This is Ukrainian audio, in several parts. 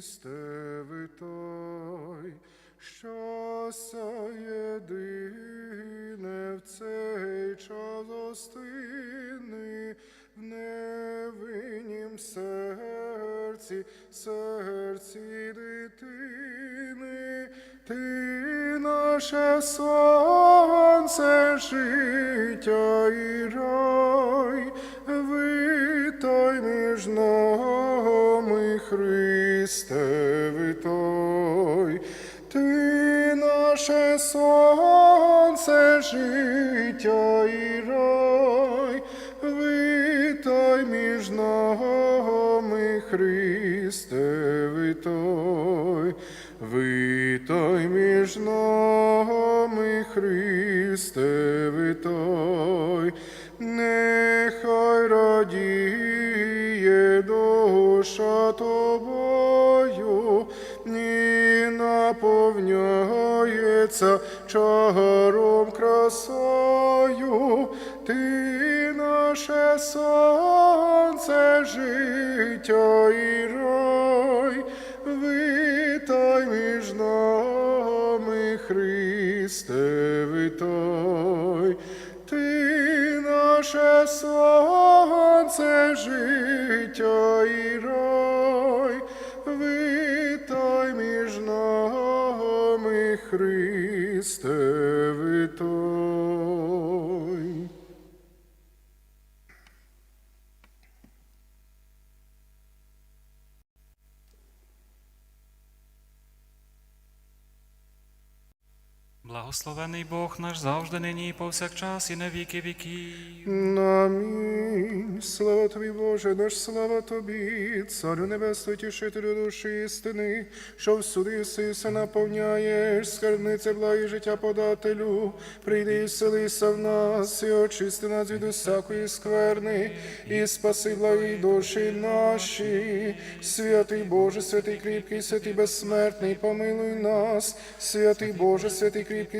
Христе, ви той, що єдине в цей час остини, в невиннім серці, серці дитини, ти наше сонце життя і рай, Христе, витай, ти наше сонце життя і рай, витай між нами, Христе, витай, витай між нами, Христе, витай, нехай радіє душа тобою, і наповняється чаром красою, ти наше сонце життя і рай, витай між нами, Христе, витай, ти наше сонце життя і рай, витай між нами, Христе, витай. Благословений Бог наш завжди нині і повсякчас і на віки віків. Амінь. Слава тобі, Боже, наш слава тобі, Царю Небесний, тішителю душі істини, що всюди си все наповняєш, скарбниця благі життя подателю. Прийди і вселися в нас, і очисти нас від усякої скверни, і спаси благі душі наші. Святий Боже, святий кріпкий, святий безсмертний, помилуй нас. Святий Боже, святий кріпкий,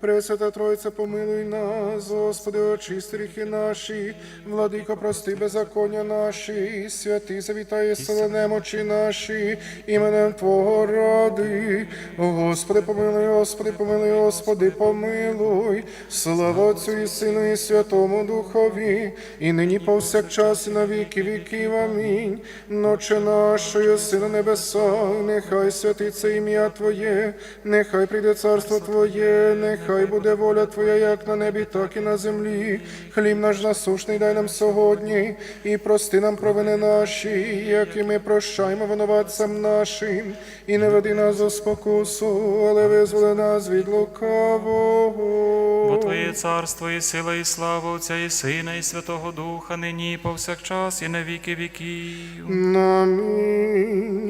Пресвята Тройця, помилуй нас, Господи, очисти гріхи наші, владико, прости беззаконня наші, святий завітає сила немочі наші, іменем Твого ради. Господи, помилуй, Господи, помилуй, Господи, помилуй. Слава Отцю і Сину і Святому Духові, і нині повсякчас і на віки віків. Амінь. Ноче нашої, Сина Небеса, нехай святиться ім'я Твоє, нехай прийде царство Твоє, нехай буде воля Твоя, як на небі, так і на землі. Хліб наш насушний дай нам сьогодні, і прости нам провини наші, як і ми прощаємо винуватцям нашим, і не веди нас у спокусу, але визволи нас від лукавого. Бо Твоє царство і сила, і слава Отця і Сина, і Святого Духа, нині і повсякчас і на віки віків. Амінь.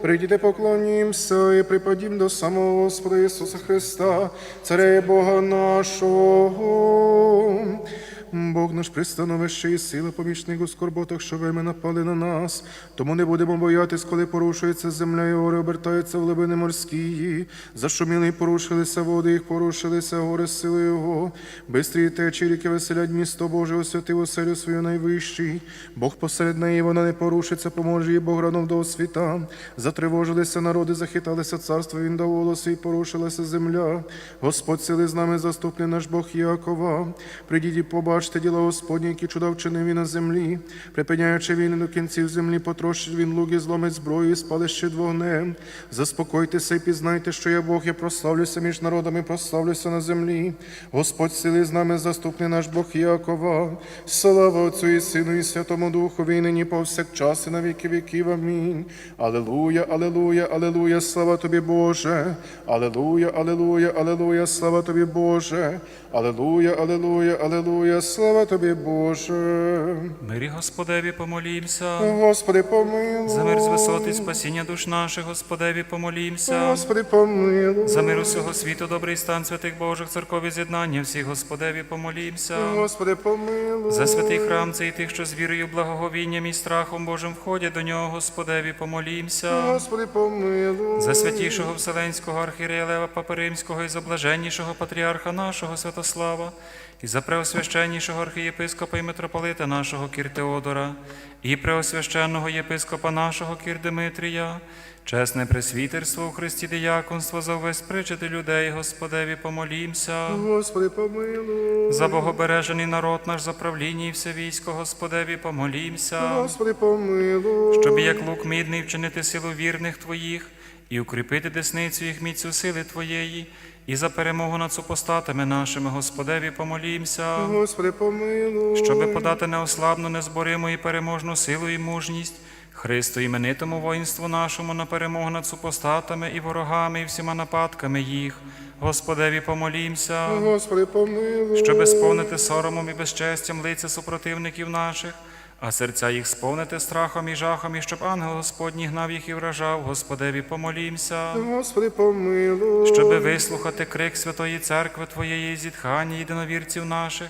прийдіте, поклонімся і припадім до самого Господа Ісуса Христа, Царя Бога нашого. Бог наш пристановище і сила помічник у скорботах, що вельми напали на нас. Тому не будемо боятись, коли порушується земля, і гори обертаються в глибини морські. Зашуміли і порушилися води, їх порушилися гори сили Його. Бистрі течі ріки веселять місто Боже, освятив оселю свою найвищий. Бог посеред неї вона не порушиться, поможе їй Бог гранув до світа. Затривожилися народи, захиталися царство, він дав голоси, і порушилася земля. Господь сили з нами заступний наш Бог Якова. Придіть і побачите діла Господні, які чуда вчинив він на землі, припиняючи війни до кінців землі, потрошить він луги, зломить зброю, і спалить щит вогнем. Заспокойтеся і пізнайте, що я Бог, я прославлюся між народами, прославлюся на землі. Господь сили з нами, заступний наш Бог Якова. Слава Отцю і Сину, і Святому Духові, і нині повсякчас, і на віки віків. Амінь. Алелуя, алелуя, алелуя, слава тобі, Боже. Алелуя, алелуя, алелуя, слава тобі, Боже. Алелуя, алелуя, алелуя, слава тобі, Боже. Мирі Господеві помолімся. Господи, помилуй. За мир з висоти спасіння душ наших, Господеві помолімся. Господи, помилуй. За мир усього світу, добрий стан святих Божих церков і з'єднання всіх, Господеві помолімся. Господи, помилуй. За святий храм цей тих, що з вірою, благоговінням і страхом Божим входять до нього, Господеві помолімся. Господи, помилуй. За святішого Вселенського архієрея Лева Папи Римського і за блаженнішого патріарха нашого Святослава, і за преосвященнішого архієпископа і митрополита нашого Кір Теодора, і преосвященного єпископа нашого Кір Димитрія, чесне пресвітерство у Христі Діяконство за увесь причити людей, Господеві помолімся. Господи, помилуй. За богобережений народ наш за правління і все військо, Господеві помолімся. Господи, помилуй. Щоб як лук мідний вчинити силу вірних Твоїх і укріпити десницю їх міцю сили Твоєї, і за перемогу над супостатами нашими, Господеві, помолімся, Господи, помилуй. щоби подати неослабну, незбориму і переможну силу і мужність. Христу іменитому воїнству нашому на перемогу над супостатами і ворогами, і всіма нападками їх. Господеві помолімся, Господи, помилуй. щоби сповнити соромом і безчестям лиця супротивників наших, а серця їх сповнити страхом і жахом, і щоб ангел Господній гнав їх і вражав, Господеві помолімся, Господи, помилуй. щоби вислухати крик Святої Церкви Твоєї зітхання єдиновірців наших,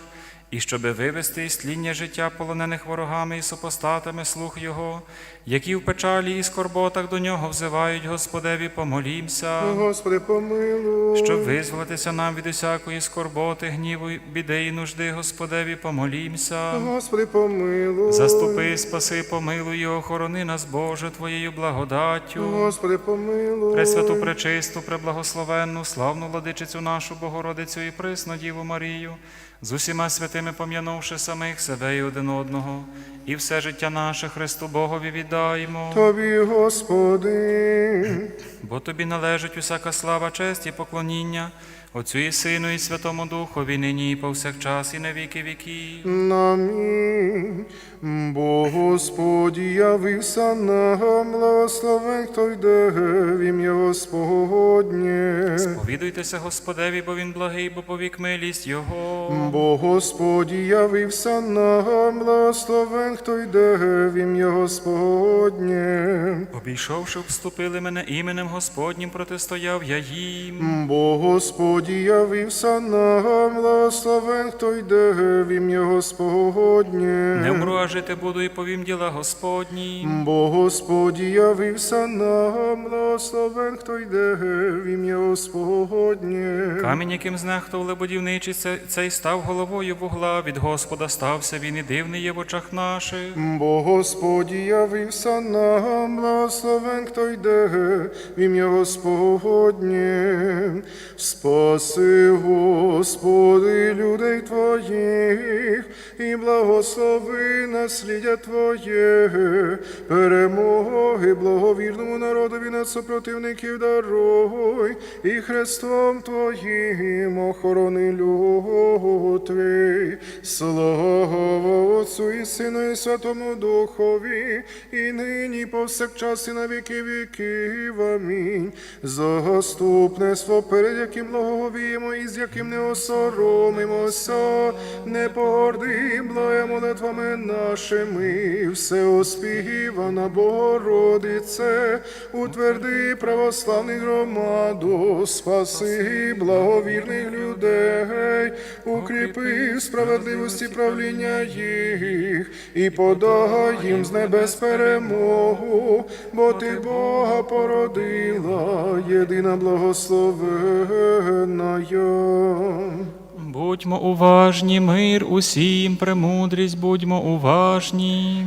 і щоби вивести із тління життя полонених ворогами і супостатами слух Його, які в печалі і скорботах до нього взивають, Господеві помолімся. Господи, помилуй. Щоб визволитися нам від усякої скорботи, гніву, біди і нужди, Господеві, помолімся. Господи, помилуй. Заступи, спаси, помилуй і охорони нас, Боже, Твоєю благодаттю. Господи, помилуй. Пресвяту, пречисту, преблагословенну, славну владичицю нашу Богородицю і присну Діву Марію, з усіма святими пом'янувши самих себе і один одного, і все життя наше Христу Богові віддаємо. Тобі, Господи. Бо тобі належить усяка слава, честь і поклоніння, Отцю і Сину, і Святому Духові, нині і повсякчас, і на віки віків. Амінь. Бо Господь явився нам, благословен, хто йде в ім'я Господнє. Повідуйтеся Господеві, бо він благий, бо повік милість Його. Бо Господь явився нам, благословен, хто йде в ім'я Господнє. Обійшовши, вступили мене іменем Господнім, протистояв я їм. Бо Господь явився нам, благословен, хто йде в ім'я Господнє. Не вмру, а жити буду і повім діла Господні. Бо Господь явився нам, благословен, хто йде в ім'я Господнє. Камінь, яким знехтували будівничі, це- цей став головою вугла. Від Господа стався він і дивний є в очах наших. Бо Господь явився нам, благословен, хто йде в ім'я Господнє. Спаси, Господи, людей Твоїх, і благослови наслідя Твоє, перемоги благовірному народові над супротивників даруй, і Христом Твоїм охорони люд Твій. Слава і Сину, і Святому Духові, і нині, і повсякчас, і на віки віків. Амінь. Заступництво, перед яким благовіємо і з яким не осоромимося, не погордим, благе молитвами нашими, все оспівана Богородице, утверди православних громаду, спаси благовірних людей, укріпи справедливості правління їх. І подай їм з небес перемогу, бо ти Бога породила, єдина благословенна. Будьмо уважні, мир усім, премудрість, будьмо уважні.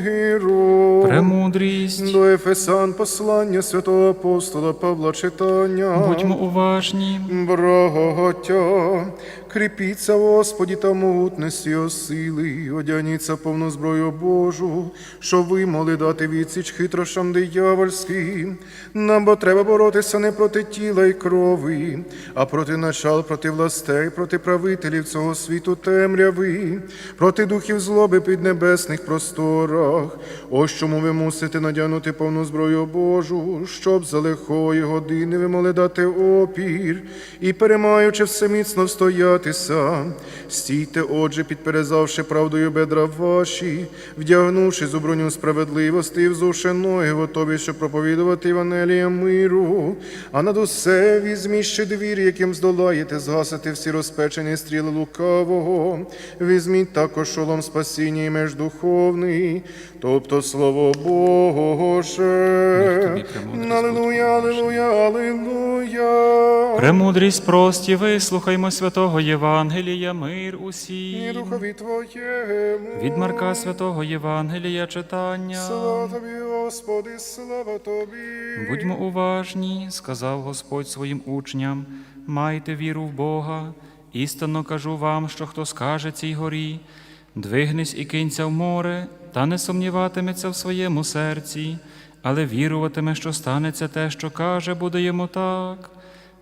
миру. Премудрість. До Ефесан послання святого апостола Павла читання. Будьмо уважні. Брагаття, кріпіться Господі та могутності його сили, одягніться повну зброю Божу, що ви могли дати відсіч хитрошам диявольським. Нам бо треба боротися не проти тіла й крови, а проти начал, проти властей, проти правителів цього світу темряви, проти духів злоби під небесних просторах. Ось чому ви мусите надягнути повну зброю Божу, щоб за лихої години ви могли дати опір і, перемаючи все міцно встоятися. Стійте, отже, підперезавши правдою бедра ваші, вдягнувши зу броню справедливості і взувши ноги, готові, щоб проповідувати Євангелія миру, а над усе візьміть ще двір, яким здолаєте, згасити всі розпечені стріли лукавого. Візьміть також шолом спасіння і меж духовний, тобто слово Боже. Аллилуйя, аллилуйя, аллилуйя. Премудрість прості, вислухаймо святого Євангелія, мир І усім. духові Твоєму. Від Марка святого Євангелія читання. Слава Тобі, Господи, слава Тобі. Будьмо уважні, сказав Господь своїм учням, майте віру в Бога. Істинно кажу вам, що хто скаже цій горі, двигнись і кинься в море, та не сумніватиметься в своєму серці, але віруватиме, що станеться те, що каже, буде йому так.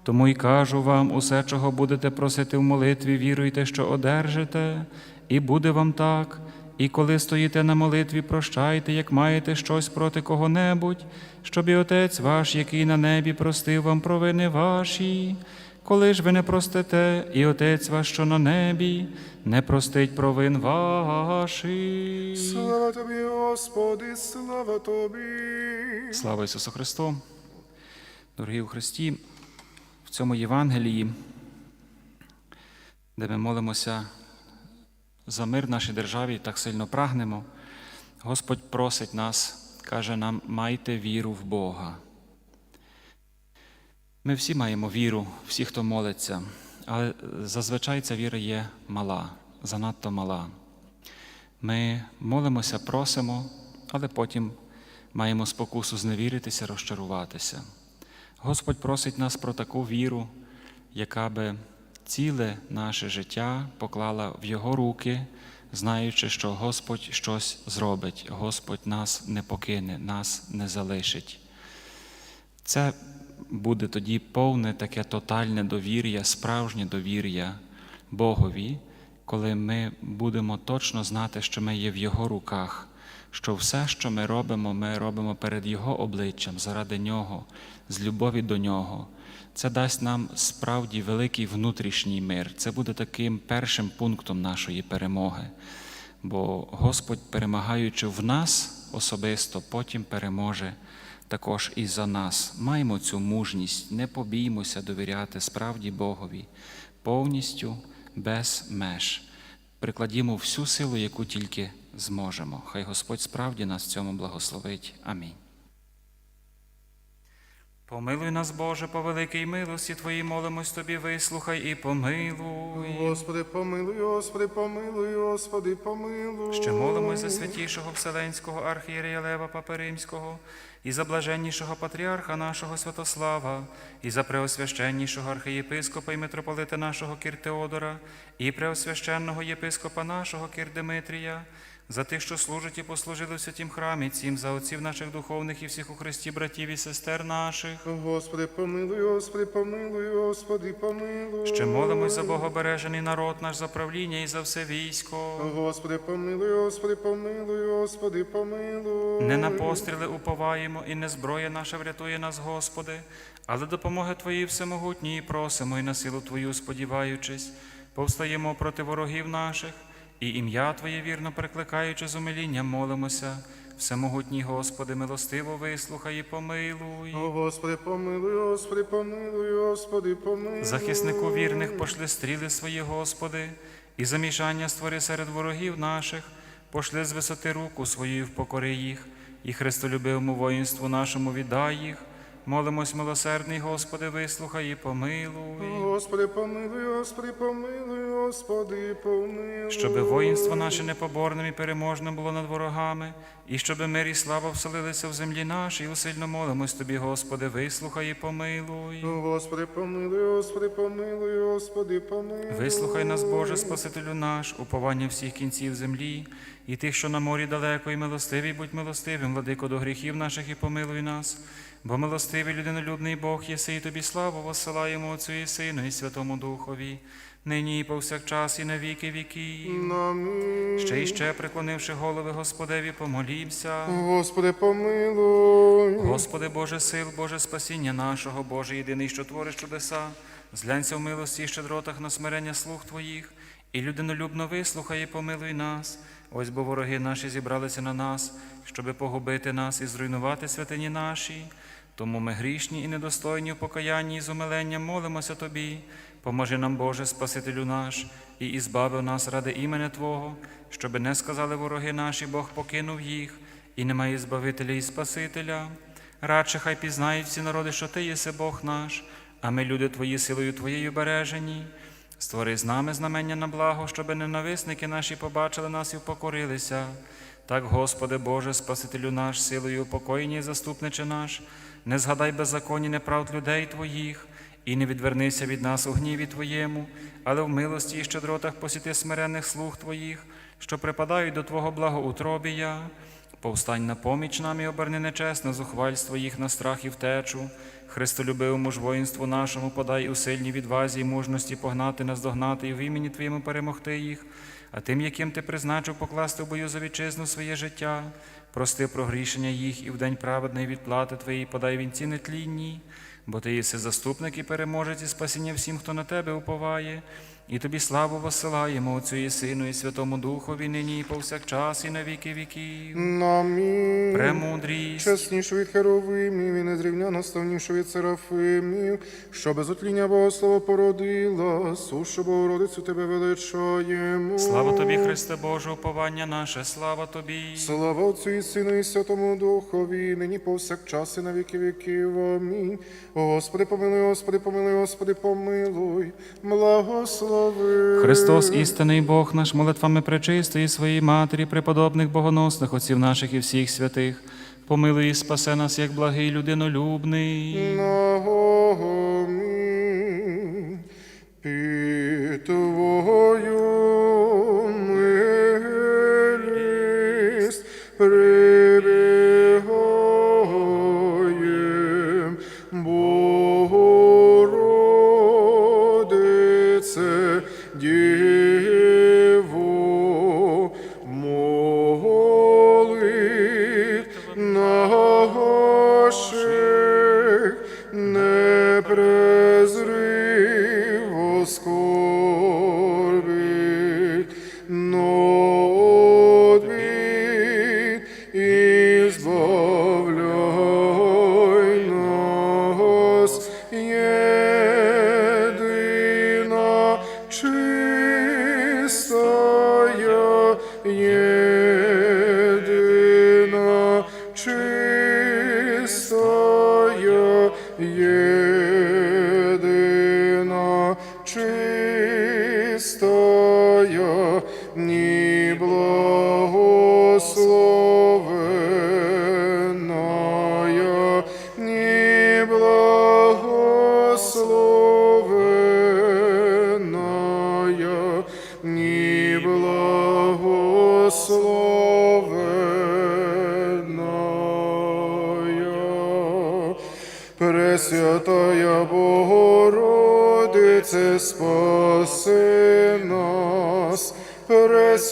Тому й кажу вам, усе, чого будете просити в молитві, віруйте, що одержите, і буде вам так. І коли стоїте на молитві, прощайте, як маєте щось проти кого-небудь, щоб і Отець ваш, який на небі, простив вам провини ваші. Коли ж ви не простите, і Отець ваш, що на небі, не простить провин ваших. Слава Тобі, Господи, слава Тобі. Слава Ісусу Христу! Дорогі у Христі, в цьому Євангелії, де ми молимося за мир в нашій державі, так сильно прагнемо, Господь просить нас, каже нам, майте віру в Бога. Ми всі маємо віру, всі, хто молиться, але зазвичай ця віра є мала, занадто мала. Ми молимося, просимо, але потім маємо спокусу зневіритися, розчаруватися. Господь просить нас про таку віру, яка би ціле наше життя поклала в Його руки, знаючи, що Господь щось зробить, Господь нас не покине, нас не залишить. Це буде тоді повне таке тотальне довір'я, справжнє довір'я Богові, коли ми будемо точно знати, що ми є в Його руках, що все, що ми робимо, ми робимо перед Його обличчям, заради Нього, з любові до Нього. Це дасть нам справді великий внутрішній мир. Це буде таким першим пунктом нашої перемоги. Бо Господь, перемагаючи в нас особисто, потім переможе також і за нас. Маємо цю мужність, не побіймося довіряти справді Богові повністю без меж. Прикладімо всю силу, яку тільки зможемо. Хай Господь справді нас в цьому благословить. Амінь. Помилуй нас, Боже, по великій милості Твоїй молимось Тобі, вислухай і помилуй. Господи, помилуй, Господи, помилуй, Господи, помилуй. Ще молимось за святішого Вселенського архієрея Лева Папи Римського, і за блаженнішого патріарха нашого Святослава, і за преосвященнішого архієпископа і митрополита нашого Кір Теодора, і преосвященного єпископа нашого Кір Димитрія, за тих, що служать і послужили в святім храмі, цім за отців наших духовних і всіх у Христі братів і сестер наших. Господи, помилуй, Господи, помилуй, Господи, помилуй. Ще молимось за Богобережений народ наш, за правління і за все військо. Господи, помилуй, Господи, помилуй, Господи, помилуй. Не на постріли уповаємо, і не зброя наша врятує нас, Господи, але допомоги Твої всемогутньої просимо і на силу Твою сподіваючись, повстаємо проти ворогів наших і ім'я Твоє вірно прикликаючи з умилінням, молимося. Всемогутній Господи, милостиво вислухай і помилуй. О, Господи, помилуй, Господи, помилуй, Господи, помилуй. Захиснику вірних пошли стріли свої, Господи, і замішання створи серед ворогів наших, пошли з висоти руку свою впокори їх, і Христолюбивому воїнству нашому віддай їх. Молимось, милосердний, Господи, вислухай і помилуй. Господи, помилуй, Господи, помилуй, Господи, помилуй. Щоби воїнство наше непоборним і переможним було над ворогами, і щоби мир і слава вселилися в землі нашій, усильно молимось Тобі, Господи, вислухай і помилуй. Господи, помилуй, Господи, помилуй, Господи, помилуй. Вислухай нас, Боже, Спасителю наш, уповання всіх кінців землі, і тих, що на морі далеко, і милостивий, будь милостивим, владико до гріхів наших, і помилуй нас. Бо милостивий людинолюбний Бог єси, і тобі славу воссилаємо Отцю і Сину, і Святому Духові, нині і повсякчас, і на віки віків. Амінь. Ще й ще, преклонивши голови Господеві, помолімся. Господи, помилуй. Господи Боже сил, Боже спасіння нашого, Боже єдиний, що твориш чудеса, зглянься в милості і щедротах на смирення слуг Твоїх, і людинолюбно вислухай і помилуй нас. Ось бо вороги наші зібралися на нас, щоби погубити нас і зруйнувати святині наші. Тому ми грішні і недостойні в покаянні і з умиленням молимося Тобі. Поможи нам, Боже, Спасителю наш, і ізбавив нас ради імені Твого, щоби не сказали вороги наші, Бог покинув їх, і немає Збавителя і Спасителя. Радше хай пізнають всі народи, що Ти єси Бог наш, а ми, люди Твої, силою Твоєю бережені. Створи з нами знамення на благо, щоби ненависники наші побачили нас і впокорилися. Так, Господи Боже, Спасителю наш, силою упокоєння і заступниче наш, не згадай беззаконні неправд людей Твоїх, і не відвернися від нас у гніві Твоєму, але в милості і щедротах посіти смиренних слуг Твоїх, що припадають до Твого благоутробія. Повстань на поміч нам і оберни нечесне зухвальство їх на страх і втечу. Христолюбивому ж воїнству нашому подай у сильній відвазі і мужності погнати, наздогнати і в імені Твоєму перемогти їх, а тим, яким ти призначив покласти в бою за вітчизну своє життя, прости прогрішення їх і в день праведної відплати Твоєї подай вінці нетлінні, бо Ти єси заступник і переможець і спасіння всім, хто на тебе уповає. І тобі славу посилаємо Отцю і Сину, і Святому Духові, нині і повсякчас, і на віки віків. Амінь. Премудрість. Чеснішу від херовимів і незрівняно ставнішу від серафимів, що без отління Богослова породила, сушу Богородицю тебе величаємо. Слава тобі, Христе Боже, уповання наше, слава тобі. Слава Отцю і Сину, і Святому Духові, нині повсякчас і на віки віків. Амінь. Господи, помилуй, Господи, помилуй, Господи, помилуй, благослови. Христос, істинний Бог наш, молитвами пречистої своїй матері, преподобних богоносних отців наших і всіх святих, помилуй і спасе нас, як благий людинолюбний. Нагомі під Твою